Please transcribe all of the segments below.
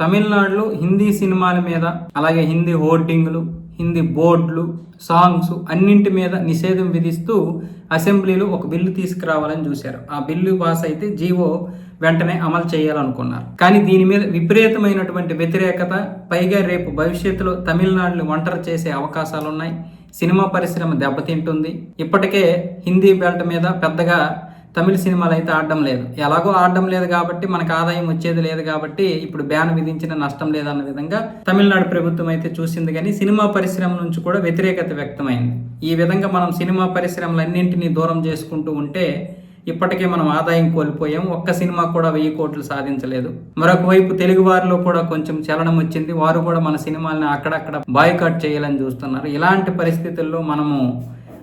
తమిళనాడులో హిందీ సినిమాల మీద అలాగే హిందీ హోర్డింగ్లు హిందీ బోర్డులు సాంగ్స్ అన్నింటి మీద నిషేధం విధిస్తూ అసెంబ్లీలో ఒక బిల్లు తీసుకురావాలని చూశారు. ఆ బిల్లు పాస్ అయితే జీవో వెంటనే అమలు చేయాలనుకున్నారు. కానీ దీని మీద విపరీతమైనటువంటి వ్యతిరేకత పైగా రేపు భవిష్యత్తులో తమిళనాడుని ఒంటరి చేసే అవకాశాలు ఉన్నాయి సినిమా పరిశ్రమ దెబ్బతింటుంది. ఇప్పటికే హిందీ బెల్ట్ మీద పెద్దగా తమిళ సినిమాలు అయితే ఆడడం లేదు. ఎలాగో ఆడడం లేదు కాబట్టి మనకు ఆదాయం వచ్చేది లేదు కాబట్టి ఇప్పుడు బ్యాన్ విధించిన నష్టం లేదన్న విధంగా తమిళనాడు ప్రభుత్వం అయితే చూసింది కానీ సినిమా పరిశ్రమ నుంచి కూడా వ్యతిరేకత వ్యక్తమైంది. ఈ విధంగా మనం సినిమా పరిశ్రమలన్నింటినీ దూరం చేసుకుంటూ ఉంటే ఇప్పటికే మనం ఆదాయం కోల్పోయాం. ఒక్క సినిమా కూడా వెయ్యి కోట్లు సాధించలేదు. మరొక వైపు తెలుగు వారిలో కూడా కొంచెం చలనం వచ్చింది. వారు కూడా మన సినిమాల్ని అక్కడక్కడ బాయ్కాట్ చేయాలని చూస్తున్నారు. ఇలాంటి పరిస్థితుల్లో మనము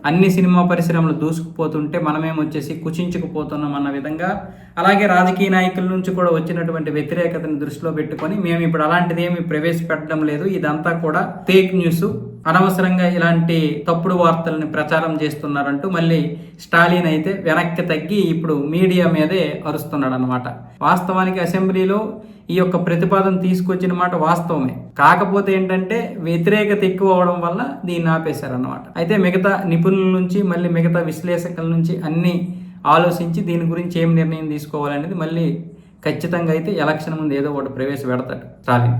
అన్ని సినిమా పరిశ్రమలు దూసుకుపోతుంటే మనమేమొచ్చేసి కుచించుకుపోతున్నాం అన్న విధంగా. అలాగే రాజకీయ నాయకుల నుంచి కూడా వచ్చినటువంటి వ్యతిరేకతను దృష్టిలో పెట్టుకొని మేము ఇప్పుడు అలాంటిది ఏమి ప్రవేశపెట్టడం లేదు. ఇదంతా కూడా ఫేక్ న్యూస్ అనవసరంగా ఇలాంటి తప్పుడు వార్తల్ని ప్రచారం చేస్తున్నారంటూ మళ్ళీ స్టాలిన్ అయితే వెనక్కి తగ్గి ఇప్పుడు మీడియా మీదే అరుస్తున్నాడు అనమాట వాస్తవానికి అసెంబ్లీలో ఈ యొక్క ప్రతిపాదన తీసుకొచ్చిన మాట వాస్తవమే. కాకపోతే ఏంటంటే వ్యతిరేకత ఎక్కువ అవడం వల్ల దీన్ని ఆపేశారన్నమాట. అయితే మిగతా నిపుణుల నుంచి మళ్ళీ మిగతా విశ్లేషకుల నుంచి అన్ని ఆలోచించి దీని గురించి ఏం నిర్ణయం తీసుకోవాలనేది మళ్ళీ ఖచ్చితంగా అయితే ఎలక్షన్ ముందు ఏదో ఒకటి ప్రవేశపెడతాడు స్టాలిన్.